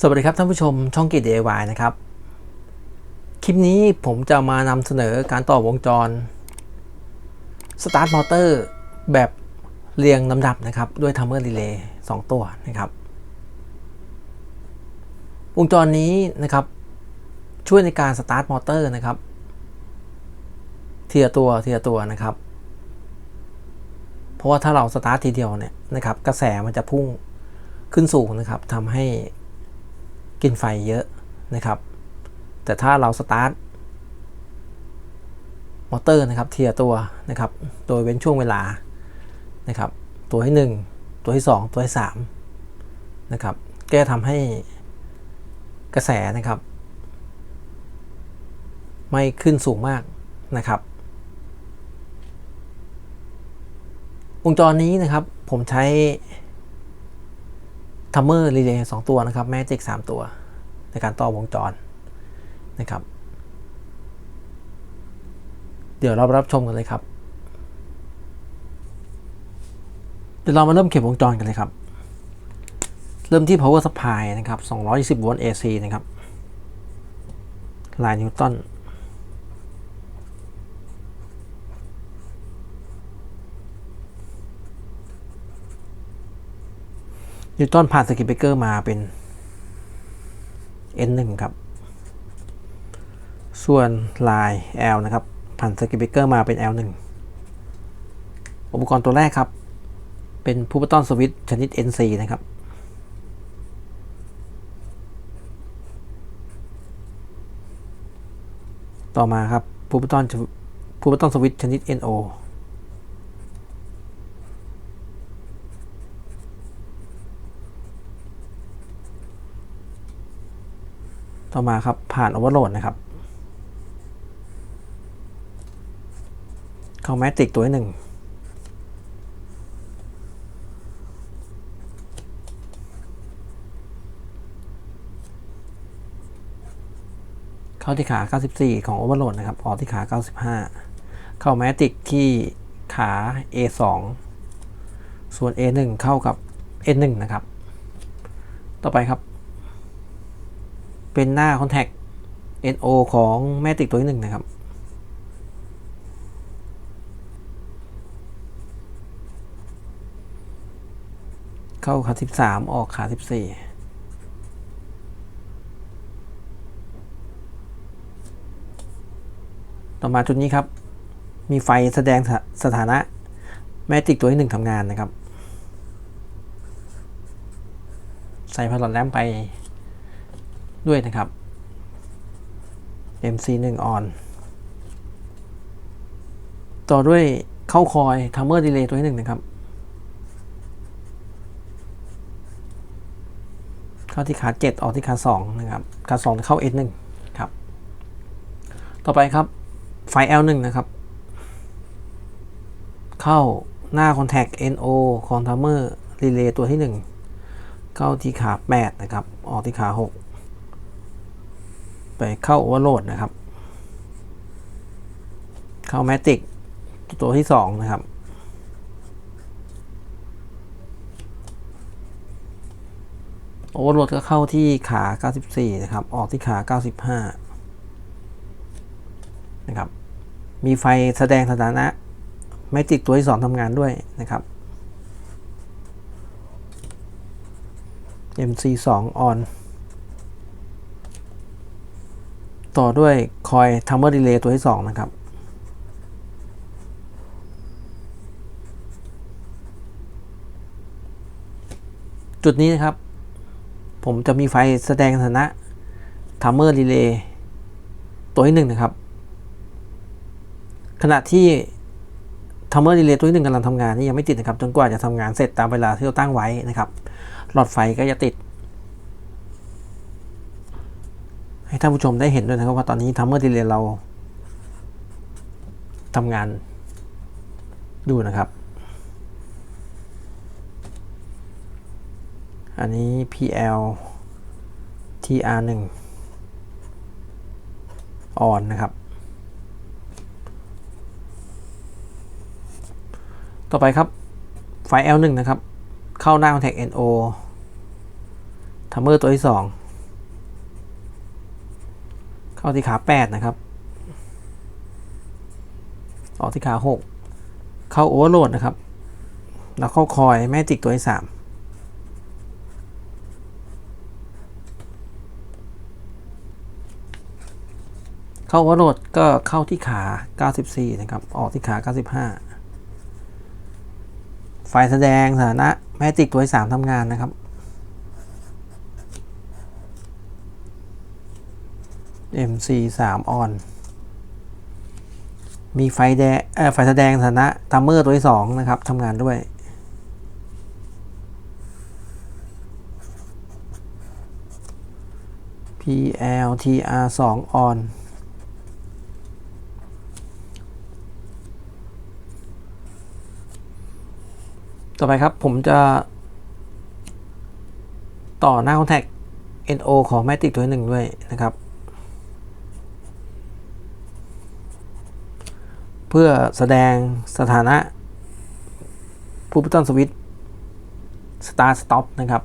สวัสดีครับท่านผู้ชมช่องกิจ DIY นะครับ คลิปนี้ผมจะมานำเสนอการต่อวงจร Start Motor แบบเรียงลำดับนะครับ ด้วย Timer Relay 2 ตัวนะครับ วงจรนี้นะครับ ช่วยในการ Start Motor นะครับทีละตัวทีละตัวนะครับ เพราะว่าถ้าเราสตาร์ททีเดียวเนี่ยนะครับ กระแสมันจะพุ่งขึ้นสูงนะครับทำให้ กินไฟเยอะนะครับ แต่ถ้าเราสตาร์ทมอเตอร์นะครับเทีละตัวนะครับ โดยเว้นช่วงเวลานะครับ ตัวที่ 1 ตัวที่ 2 ตัวที่3นะครับแก็จะทำให้กระแสนะครับ ไม่ขึ้นสูงมากนะครับวงจรนี้นะครับผมใช้ ทัมเมอร์รีเลย์สองตัวนะครับแมจิกสามตัว ในการต่อวงจรนะครับ เดี๋ยวเรารับชมกันเลยครับ เดี๋ยวเรามาเริ่มเก็บวงจรกันเลยครับ เริ่มที่ power supply นะครับ220โวลต์ AC นะครับลายนิวตัน นิวตันผ่านสกิปเบเกอร์มาเป็น N1 ครับ ส่วนลาย L นะครับ ผ่านสกิปเบเกอร์มาเป็น L1 อุปกรณ์ตัวแรกครับ เป็นพูปตอนสวิตชนิด NC นะครับต่อมาครับพูปตอนพูปตอนสวิตชนิด NO ต่อมาครับผ่านโอเวอร์โหลดนะครับเข้าแมติกตัวที่หนึ่งเข้าที่ขา 94 ของโอเวอร์โหลดนะครับ ออกที่ขา 95 เข้าแมติกที่ขา A2 ส่วน A1 เข้ากับ N1 นะครับ ต่อไปครับ เป็นหน้า Contact NO ของแม่ติกตัวที่หนึ่งนะครับ เข้าขา 13 ออกขา 14ต่อมาจุดนี้ครับ มีไฟแสดงสถานะแมติกตัวที่หนึ่งทำงานนะครับ ใส่พลังแรมไป ด้วยนะครับ MC1 on ต่อด้วยเข้าคอย timer delay ตัวที่หนึ่งนะครับ เข้าที่ขา7ออกที่ขา2นะครับขา2เข้า S1 ครับ ต่อไปครับ ไฟ L1 นะครับ เข้าหน้า contact NO ของ timer relay ตัวที่ 1 เข้าที่ขา 8 นะครับ ออกที่ขา 6 ไปเข้าโอเวอร์โหลดนะครับ เข้าแมติกตัวที่ 2 นะครับ โอเวอร์โหลดก็เข้าที่ขา 94 นะครับ ออกที่ขา 95 นะครับ มีไฟแสดงสถานะแมติกตัวที่ 2ทำงานด้วยนะครับ MC2 on ต่อด้วยคอย timer delay ตัวที่ 2 นะครับ จุดนี้นะครับ ผมจะมีไฟแสดงสถานะ timer relay ตัวที่ 1 นะครับ ขณะที่ timer relay ตัวที่ 1กำลังทำงานนี่ยังไม่ติดนะครับ จนกว่าจะทำงานเสร็จตามเวลาที่เราตั้งไว้นะครับ หลอดไฟก็จะติด ให้ท่านผู้ชมได้เห็นด้วยนะครับว่าตอนนี้ทัมเมอร์ดีเลย์เราทำงานดูนะครับ อันนี้ PL TR1 on นะครับ ต่อไปครับ ไฟ L1 นะครับ เข้าหน้า contact NO ทัมเมอร์ตัวที่ 2 เข้าที่ขาแปดนะครับ ออกที่ขาหกเข้าโอเวอร์โหลดนะครับ แล้วเข้าคอยแม่จิกตัวที่สามเข้าโอเวอร์โหลดก็เข้าที่ขา 94 นะครับ ออกที่ขา 95 ไฟแสดงสถานะแมจิกตัวที่สามทำงานนะครับ MC 3 on มีไฟแดงเอ่อไฟแสดงสถานะทัมเมอร์ตัวที่สองนะครับทำงานด้วย PLTR 2 on ต่อไปครับผมจะ ต่อหน้า contact NO ของ Matic ตัวที่หนึ่งด้วยนะครับ เพื่อแสดงสถานะผู้พิจารสวิต start stop นะครับ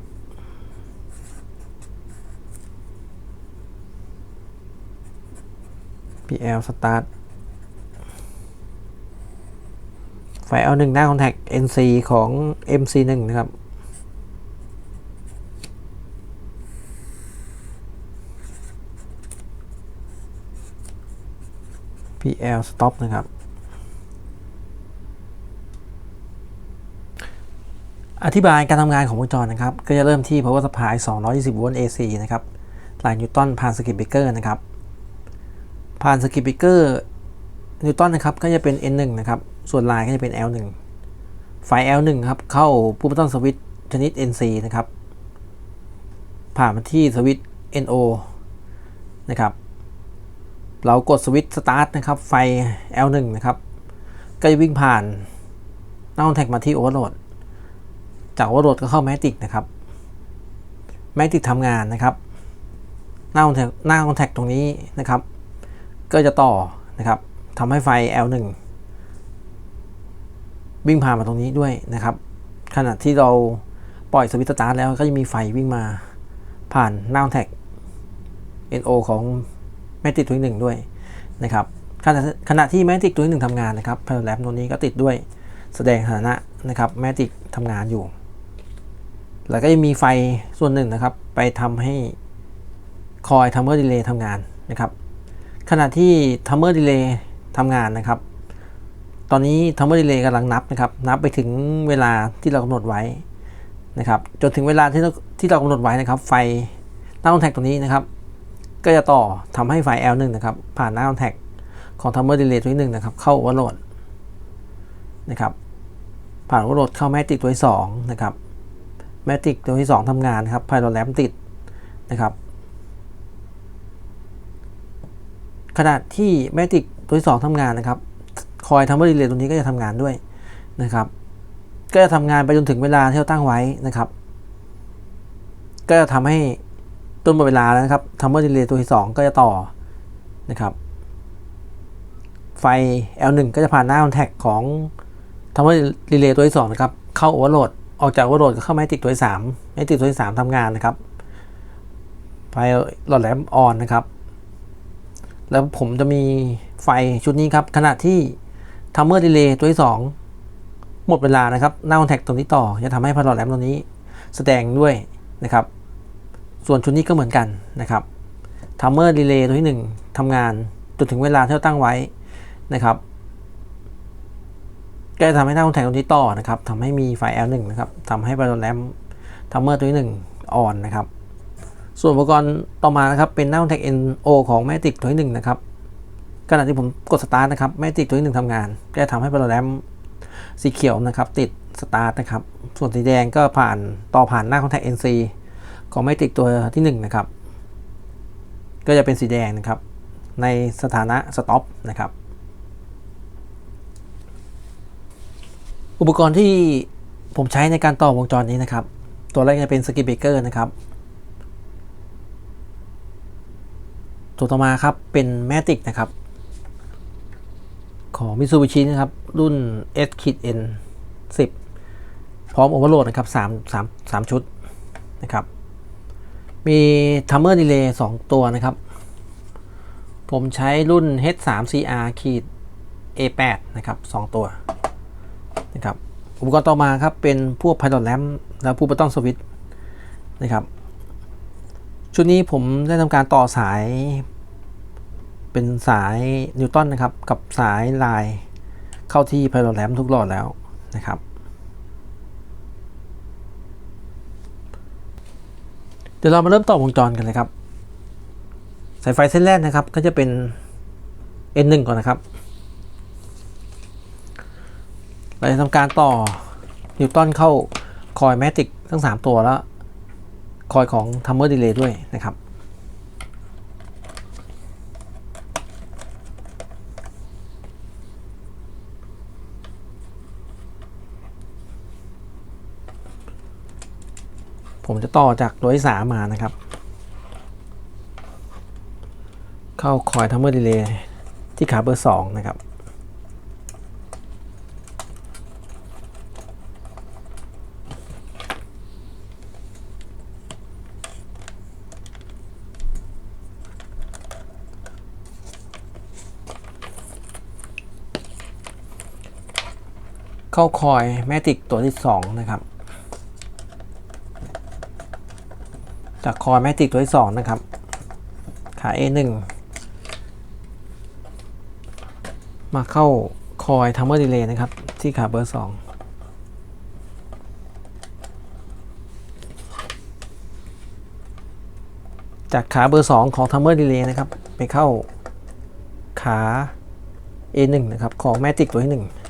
PL start ไฟ L1 หน้า contact NC ของ MC1 นะครับ PL stop นะครับ อธิบายการทำงานของวงจรนะครับ ก็จะเริ่มที่ power supply 220 โวลต์ AC นะครับหลายนิวตันผ่านสกิปเบเกอร์นะครับ ผ่านสกิปเบเกอร์นิวตันนะครับก็จะเป็น N1 นะครับ ส่วนลายก็จะเป็น L1 ไฟ L1 ครับเข้าผู้พิจารสวิตชนิด NC นะครับ ผ่านมาที่สวิตช์ NO นะครับ เรากดสวิตช์สตาร์ทนะครับ ไฟ L1 นะครับ ก็จะวิ่งผ่านหน้าคอนแทคมาที่โอเวอร์โหลด จากโอเวอร์โหลดก็เข้าแมติกนะครับแมติกทำงานนะครับ หน้าคอนแทคหน้าคอนแทคตรงนี้นะครับ ก็จะต่อนะครับทำให้ไฟ L1 วิ่งผ่านมาตรงนี้ด้วยนะครับ ขณะที่เราปล่อยสวิตช์สตาร์ทแล้วก็จะมีไฟวิ่งมาผ่านหน้าคอนแทค NO ของแมติกตัวที่หนึ่งด้วยนะครับขณะขณะที่แมติกตัวที่หนึ่งทำงานนะครับพาราแลมตัวนี้ก็ติดด้วยแสดงสถานะนะครับแมติกทำงานอยู่ แล้วก็จะมีไฟส่วนหนึ่งนะครับ ไปทำให้คอยทัมเมอร์ดีเลย์ทำงานนะครับ ขณะที่ทัมเมอร์ดีเลย์ทำงานนะครับ ตอนนี้ทัมเมอร์ดีเลย์กำลังนับนะครับ นับไปถึงเวลาที่เรากำหนดไว้นะครับ จนถึงเวลาที่เราที่เรากำหนดไว้นะครับ ไฟหน้าคอนแทคตรงนี้นะครับ ก็จะต่อทำให้ไฟ L1 นะครับ ผ่านหน้า contact ของ timer delay ตัวที่1นะครับ เข้า overload นะครับ ผ่าน overload เข้า matic ตัวที่2นะครับ matic ตัวที่ 2ทำงานครับ pilot lamp ติดนะครับ ขณะที่ matic ตัวที่ 2ทำงานนะครับคอย timer delay ตัวนี้ก็จะทำงานด้วยนะครับ ก็จะทำงานไปจนถึงเวลาที่เราตั้งไว้นะครับ ก็จะทำให้ต้นหมดเวลาแล้วนะครับทัมเมอร์ดีเลย์ตัวที่ 2 ก็จะต่อนะครับ ไฟ L1 ก็จะผ่านหน้าคอนแทคของทัมเมอร์ดีเลย์ตัวที่ 2 นะครับ เข้าโอเวอร์โหลด ออกจากโอเวอร์โหลดก็เข้าแมติกตัวที่3แมติกตัวที่3ทำงานนะครับไฟหลอดแลมออนนะครับ แล้วผมจะมีไฟชุดนี้ครับ ขณะที่ทัมเมอร์ดีเลย์ตัวที่2หมดเวลานะครับหน้าคอนแทคตรงนี้ต่อ จะทำให้พาราแลมตัวนี้แสดงด้วยนะครับ ส่วนชุดนี้ก็เหมือนกันนะครับทัมเมอร์ดีเลย์ตัวที่1ทำงานจนถึงเวลาที่เราตั้งไว้นะครับ ก็จะทำให้หน้าคอนแทคตรงนี้ต่อนะครับทำให้มีไฟ L1 นะครับทำให้ไบโอแลมทัมเมอร์ตัวที่ 1 อ่อนนะครับ ส่วนอุปกรณ์ต่อมานะครับเป็นหน้าคอนแทค NO ของแมติกตัวที่ 1 นะครับขณะที่ผมกดสตาร์ทนะครับแมติกตัวที่ 1ทำงานก็จะทำให้ไบโอแลมสีเขียวนะครับ ติดสตาร์ทนะครับ ส่วนสีแดงก็ผ่านต่อผ่านหน้าคอนแทค NC ของแมติกตัวที่ 1 นะครับ ก็จะเป็นสีแดงนะครับ ในสถานะสต็อปนะครับ อุปกรณ์ที่ผมใช้ในการต่อวงจรนี้นะครับ ตัวแรกจะเป็นสกิปเบเกอร์นะครับ ตัวต่อมาครับเป็นแมติกนะครับ ของ Mitsubishi นะครับ รุ่น S N 10 พร้อมโอเวอร์โหลดนะครับ3 3 3 ชุดนะครับ มีทัมเมอร์ดีเลย์2ตัวนะครับ ผมใช้รุ่น H3CR ขีด A8 นะครับ 2 ตัว นะครับอุปกรณ์ต่อมาครับเป็นพวก Pilot Lamp และผู้ประต้องสวิตช์นะครับชุดนี้ผมได้ทำการต่อสาย เป็นสายนิวตันนะครับ กับสายลายเข้าที่ Pilot Lamp ทุกหลอดแล้วนะครับเดี๋ยวเรามาเริ่มต่อวงจรกันเลยครับ สายไฟเส้นแรกนะครับก็จะเป็น N1 ก่อนนะครับ เราจะทำการต่อนิวตันเข้าคอยแมติกทั้ง 3 ตัวแล้ว คอยของทัมเมอร์ดีเลย์ด้วยนะครับผมจะต่อจากตัวที่สามมานะครับ เข้าคอยทัมเมอร์ดีเลย์ที่ขาเบอร์2นะครับ เข้าคอยแมติกตัวที่ 2 นะครับ จากคอยแมติกตัวที่ 2 นะครับ ขา A1 มาเข้าคอยทัมเมอร์ดีเลย์นะครับ ที่ขาเบอร์ 2จากขาเบอร์ 2 ของทัมเมอร์ดีเลย์นะครับ ไปเข้าขา A1 นะครับ ของแมติกตัวที่1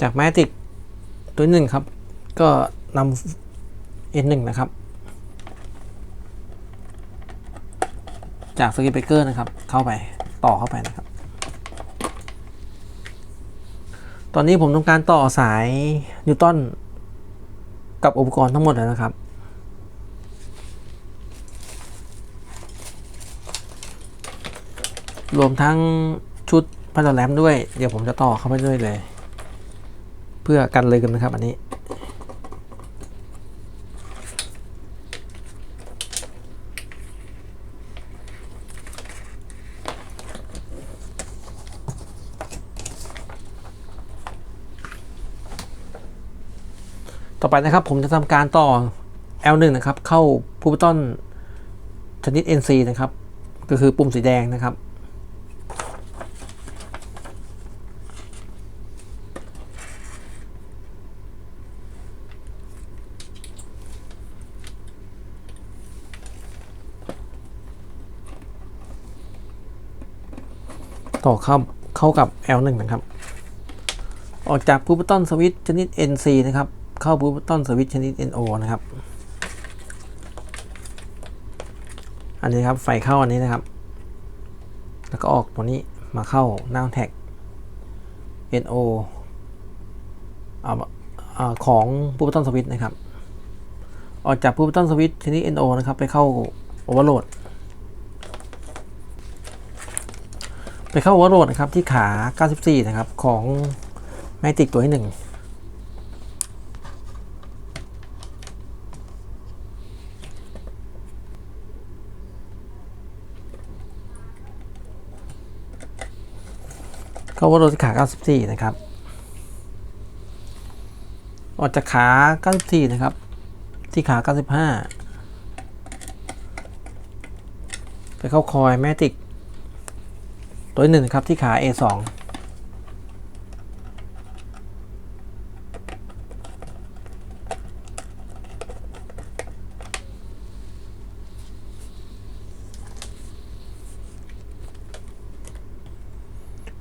จากแมติกตัวหนึ่งครับ ก็นำ N1 นะครับ จากสกิปเปอร์นะครับ เข้าไปต่อเข้าไปนะครับ ตอนนี้ผมต้องการต่อสายนิวตันกับอุปกรณ์ทั้งหมดแล้วนะครับ รวมทั้งชุดพันธแลมด้วย เดี๋ยวผมจะต่อเข้าไปด้วยเลย เพื่อกันเลยกันนะครับอันนี้ ต่อไปนะครับผมจะทำการต่อ L1 นะครับ เข้าพูบต้นชนิด NC นะครับ ก็คือปุ่มสีแดงนะครับ ต่อเข้าเข้ากับ L1 นะครับ ออกจากพูบต้นสวิตชนิด NC นะครับ เข้าพูบต้นสวิตชนิด NO นะครับ อันนี้ครับไฟเข้าอันนี้นะครับ แล้วก็ออกตัวนี้มาเข้าหน้าแท็ก NO อาของพูบต้นสวิตนะครับ ออกจากพูบต้นสวิตชนิด NO นะครับ ไปเข้าโอเวอร์โหลด ไปเข้าวัวโรดนะครับที่ขา 94 นะครับ ของแมติกตัวที่หนึ่งเข้าวัวโรดที่ขา 94 นะครับ ออกจากขา 94 นะครับ ที่ขา 95 ไปเข้าคอยแมติก ตัวหนึ่งครับที่ขา A2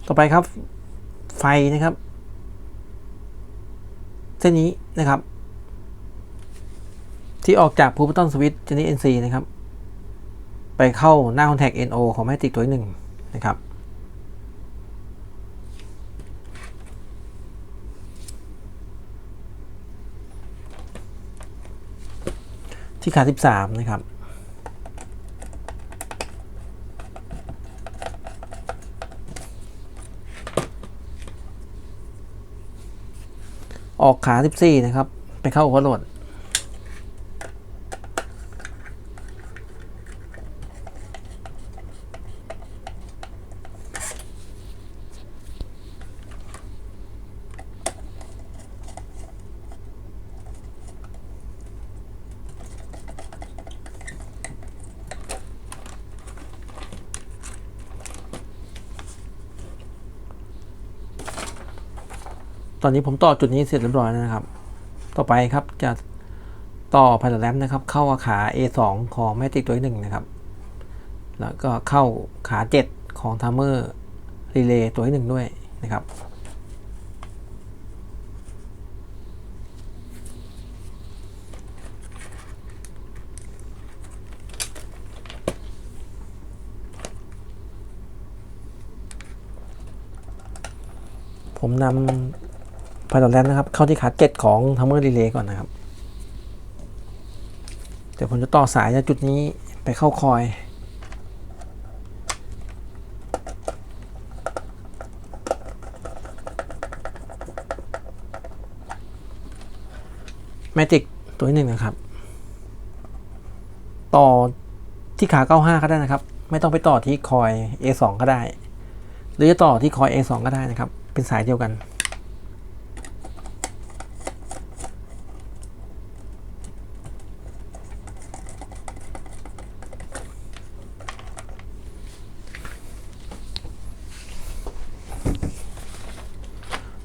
ต่อไปครับไฟนะครับ เส้นนี้นะครับ ที่ออกจากพูบตันสวิตช์ชนิด NC นะครับ ไปเข้าหน้าคอนแทค NO ของแมติกตัวหนึ่งนะครับ ที่ขา13 นะครับ ออกขา 14 นะครับ ไปเข้าหัวโหลด ตอนนี้ผมต่อจุดนี้เสร็จเรียบร้อยแล้วนะครับ ต่อไปครับจะต่อพาราแรมนะครับ เข้าขา A2 ของแมติกตัวที่หนึ่งนะครับ แล้วก็เข้าขา 7 ของทัมเมอร์รีเลย์ตัวที่หนึ่งด้วยนะครับผมนำ พาราแรมนะครับ เข้าที่ขา7ของทัมเมอร์รีเลย์ก่อนนะครับ เดี๋ยวผมจะต่อสายจากจุดนี้ไปเข้าคอย แมจิกตัวที่หนึ่งนะครับ ต่อที่ขา 95 ก็ได้นะครับ ไม่ต้องไปต่อที่คอย A2 ก็ได้ หรือจะต่อที่คอย A2 ก็ได้นะครับ เป็นสายเดียวกัน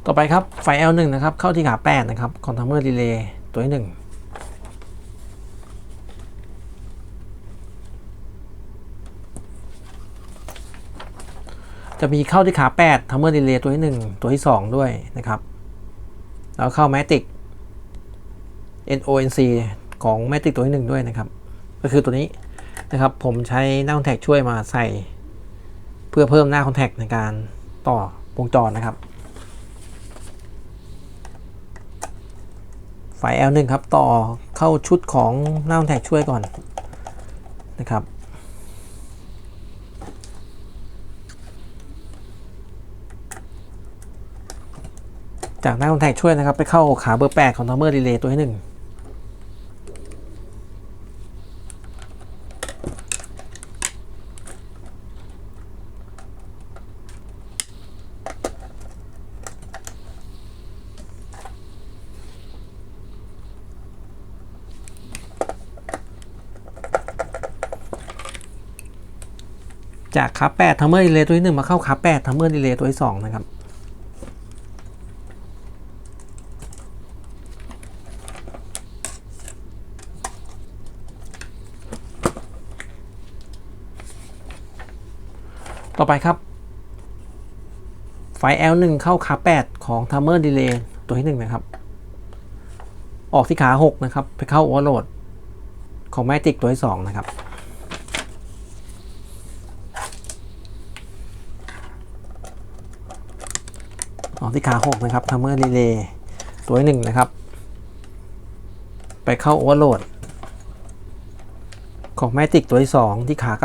ต่อไปครับไฟ L1 นะครับ เข้าที่ขา8นะครับคอนทัมเมอร์รีเลย์ตัวที่1จะมีเข้าที่ขา8ทัมเมอร์รีเลย์ตัวที่ 1 ตัวที่ 2 ด้วยนะครับ แล้วเข้า Matic NONC ของ Matic ตัวที่ 1 ด้วยนะครับ ก็คือตัวนี้นะครับ ผมใช้หน้าคอนแทคช่วยมาใส่ เพื่อเพิ่มหน้าคอนแทคในการต่อวงจรนะครับ ไฟ L1 ครับ ต่อเข้าชุดของหน้าแท็กช่วยก่อนนะครับจากหน้าคอนแทคช่วยนะครับ ไปเข้าขาเบอร์ 8 ของทัมเมอร์ดีเลย์ตัวที่1 จากขา8ทัมเมอร์รีเลย์ตัวที่1มาเข้าขา8ทัมเมอร์รีเลย์ตัวที่2นะครับต่อไปครับ ไฟ L1 เข้าขา8 ของ Timer Delay ตัวที่ 1 นะครับ ออกที่ขา 6 นะครับ ไปเข้า Overload ของ Matic ตัวที่ 2 นะครับ ออก ที่ขา6นะครับ Timer Relay ตัวที่1นะครับ ไปเข้า Overload ของ Matic ตัวที่ 2 ที่ขา 94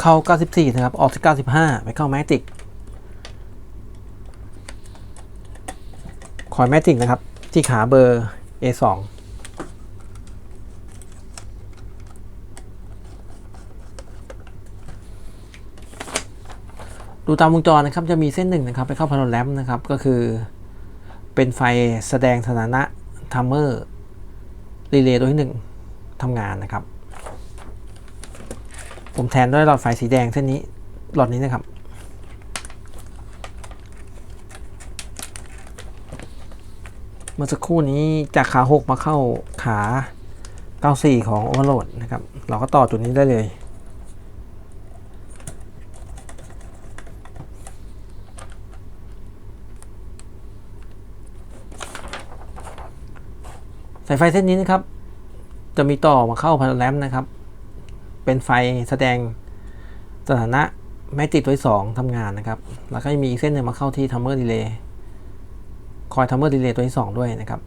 เข้า 94 นะครับ ออกที่95 ไปเข้า Matic คอย Matic นะครับ ที่ขาเบอร์ A2 ดูตามวงจรนะครับจะมีเส้นหนึ่งนะครับ ไปเข้าพาราแรมนะครับ ก็คือเป็นไฟแสดงสถานะทัมเมอร์รีเลย์ตัวที่หนึ่งทำงานนะครับ ผมแทนด้วยหลอดไฟสีแดงเส้นนี้หลอดนี้นะครับ มื่อสักครู่นี้จากขา 6 มาเข้าขา 94 ของ Overload นะครับ เราก็ต่อจุดนี้ได้เลยสายไฟเส้นนี้นะครับ จะมีต่อมาเข้าพาราแรมนะครับ เป็นไฟแสดงสถานะแมติดตัวที่สองทำงานนะครับ แล้วก็มีอีกเส้นหนึ่งมาเข้าที่ทัมเมอร์ดีเลย์ คอยทำมเมอร์ดีเลย์ตัวที่ 2 ด้วยนะครับ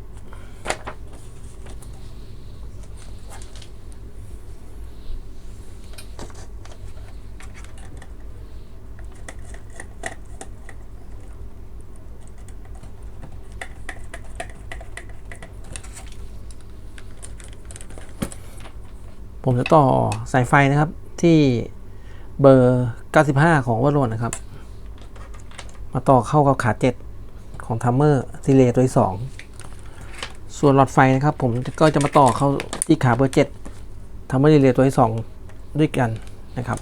ผมจะต่อสายไฟนะครับที่เบอร์ 95 ของวัดโลนนะครับ มาต่อเข้ากับขา 7 ของทัมเมอร์ซีเลตัวที่2ส่วนหลอดไฟนะครับผมก็จะมาต่อเข้าที่ขาเบอร์7ทัมเมอร์ซีเลตัวที่2ด้วยกันนะครับ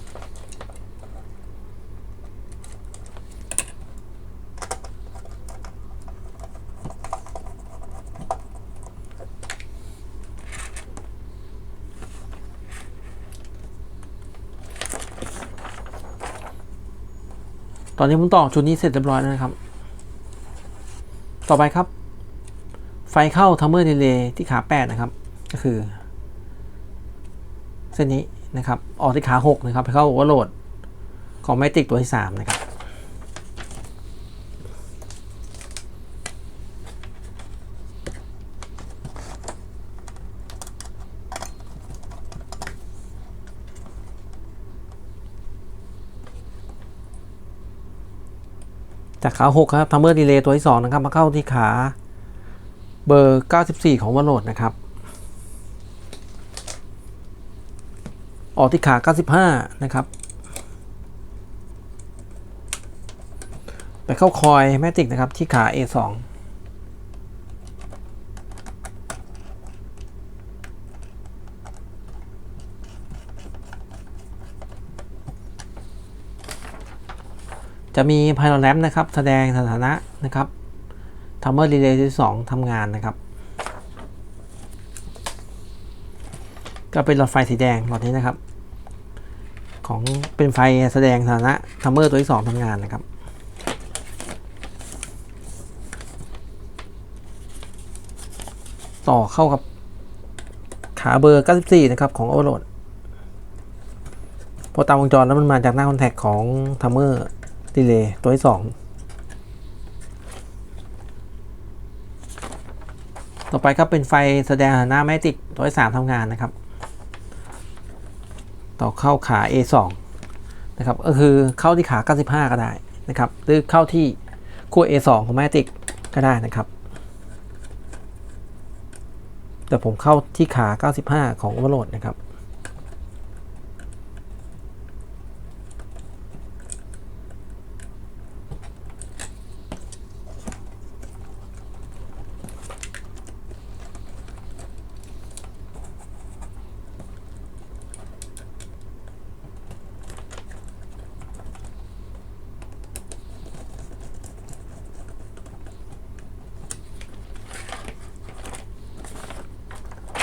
ตอนนี้ผมต่อชุดนี้เสร็จเรียบร้อยแล้วนะครับ ต่อไปครับ ไฟเข้าทัมเมอร์ดีเลย์ที่ขา8นะครับ ก็คือ เส้นนี้นะครับ ออกที่ขา 6 นะครับ ไปเข้าโอเวอร์โหลดของแมติกตัวที่ 3 นะครับ จากขา6ครับทัมเมอร์ดีเลย์ตัวที่2นะครับมาเข้าที่ขาเบอร์ 94 ของวัลโหลดนะครับ ออกที่ขา 95 นะครับ ไปเข้าคอยแมติกนะครับที่ขา A2 จะมีไพโลแรมนะครับแสดงสถานะนะครับทัมเมอร์รีเลย์ที่2ทำงานนะครับ ก็เป็นหลอดไฟสีแดงหลอดนี้นะครับ ของเป็นไฟแสดงสถานะทัมเมอร์ตัวที่2ทำงานนะครับต่อเข้ากับขาเบอร์ 94 นะครับ ของโอเวอร์โหลดพอตามวงจรแล้วมันมาจากหน้าคอนแทคของทัมเมอร์ ดีเลย์ตัวที่2ต่อไปก็เป็นไฟแสดงสถาแมติกตัวที่3ทำงานนะครับ ต่อเข้าขา A2 นะครับก็คือเข้าที่ขา 95 ก็ได้นะครับ หรือเข้าที่ขั้ว A2 ของแมติกก็ได้นะครับ แต่ผมเข้าที่ขา 95 ของโอเวอร์โหลดนะครับ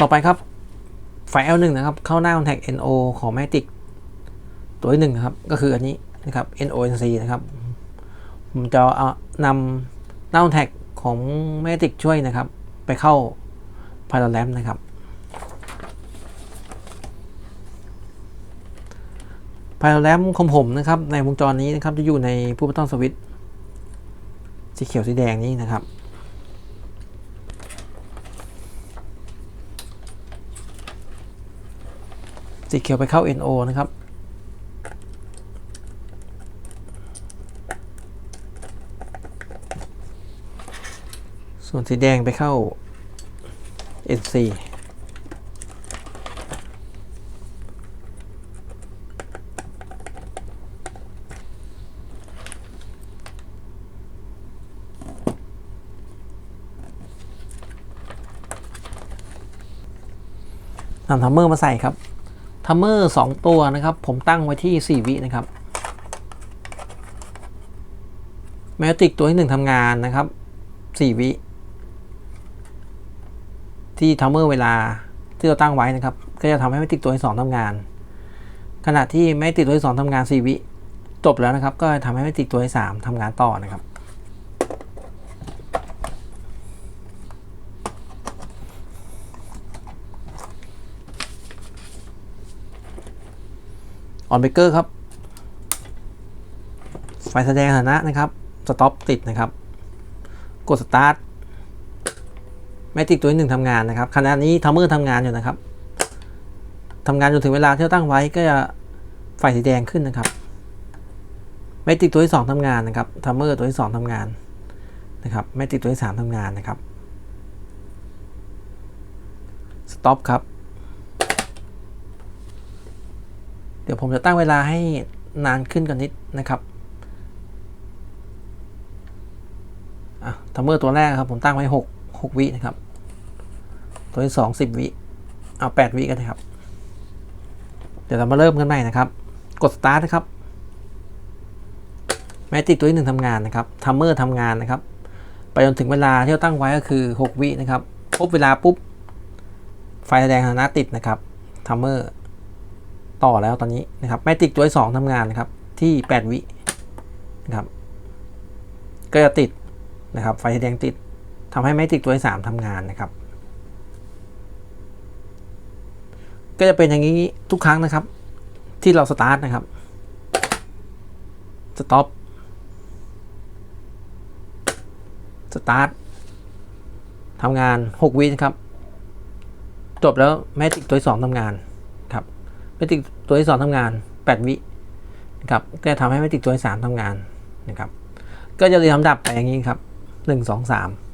ต่อไปครับไฟ L1 นะครับ เข้าหน้า contact NO ของ Matic ตัวที่หนึ่งครับ ก็คืออันนี้นะครับ NONC นะครับ ผมจะเอานำหน้า contact ของ Matic ช่วยนะครับ ไปเข้า Pilot Lamp นะครับ Pilot Lamp ของผมนะครับ ในวงจรนี้นะครับ จะอยู่ในผู้บัตตอนสวิตช์สีเขียวสีแดงนี้นะครับ สีเขียวไปเข้า NO นะครับ ส่วนสีแดงไปเข้า NC นำทัมเมอร์มาใส่ครับ ทัมเมอร์สองตัวนะครับ ผมตั้งไว้ที่ 4 วินะครับแมติกตัวที่ 1ทำงานนะครับ 4 วิ ที่ทัมเมอร์เวลาที่เราตั้งไว้นะครับ ก็จะทำให้แมติกตัวที่ 2ทำงาน ขณะที่แมติกตัวที่ 2ทำงาน 4 วิ จบแล้วนะครับ ก็ทำให้แมติกตัวที่ 3ทำงานต่อนะครับ ออนเบเกอร์ครับ ไฟแสดงสถานะนะครับ สต็อปติดนะครับ กดสตาร์ทแมติกตัวที่หนึ่งทำงานนะครับขณะนี้ทัมเมอร์ทำงานอยู่นะครับทำงานจนถึงเวลาที่เราตั้งไว้ก็จะไฟสีแดงขึ้นนะครับแมติกตัวที่สองทำงานนะครับทัมเมอร์ตัวที่สองทำงานนะครับแมติกตัวที่สามทำงานนะครับสต็อปครับ เดี๋ยวผมจะตั้งเวลาให้นานขึ้นกันนิดนะครับอะทัมเมอร์ตัวแรกครับ ผมตั้งไว้หกหกวินะครับ ตัวที่สองสิบวิ เอาแปดวิกันนะครับ เดี๋ยวเรามาเริ่มกันใหม่นะครับ กด start นะครับ แมจิกตัวที่หนึ่งทำงานนะครับทัมเมอร์ทำงานนะครับ ไปจนถึงเวลาที่เราตั้งไว้ก็คือ 6 วินะครับ ครบเวลาปุ๊บ ไฟแสดงสถานะติดนะครับทัมเมอร์ ต่อแล้วตอนนี้นะครับแมจิกตัวที่สองทำงานนะครับที่8วินะครับก็จะติดนะครับไฟแสดงติดทำให้แมจิกตัวที่สามทำงานนะครับ ก็จะเป็นอย่างนี้ทุกครั้งนะครับ ที่เราสตาร์ทนะครับสต็อปสตาร์ททำงาน 6 วินะครับ จบแล้วแมจิกตัวที่2ทำงาน มติกตัวที่2ทำงาน 8 วินะครับก็จะทำให้แมจิกตัวที่3ทำงานนะครับ ก็จะเรียงลำดับไปอย่างนี้ครับ 1 2 3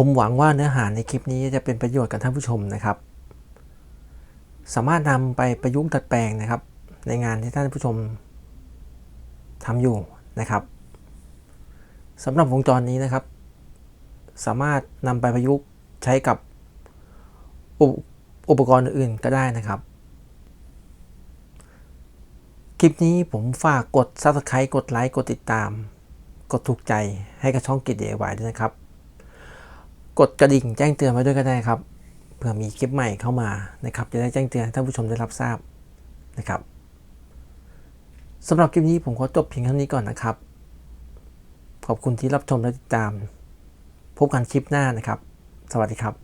ผมหวังว่าเนื้อหาในคลิปนี้จะเป็นประโยชน์กับท่านผู้ชมนะครับ สามารถนำไปประยุกต์ดัดแปลงนะครับ ในงานที่ท่านผู้ชมทำอยู่นะครับสำหรับวงจรนี้นะครับ สามารถนำไปประยุกต์ใช้กับอุปอุปกรณ์อื่นก็ได้นะครับ คลิปนี้ผมฝากกด Subscribe กดไลค์กดติดตาม กดถูกใจให้กับช่องกิจ DIY ด้วยนะครับ กดกระดิ่งแจ้งเตือนไว้ด้วยก็ได้ครับ เพื่อมีคลิปใหม่เข้ามานะครับ จะได้แจ้งเตือนท่านผู้ชมได้รับทราบนะครับสำหรับคลิปนี้ผมขอจบเพียงเท่านี้ก่อนนะครับ ขอบคุณที่รับชมและติดตาม พบกันคลิปหน้านะครับ สวัสดีครับ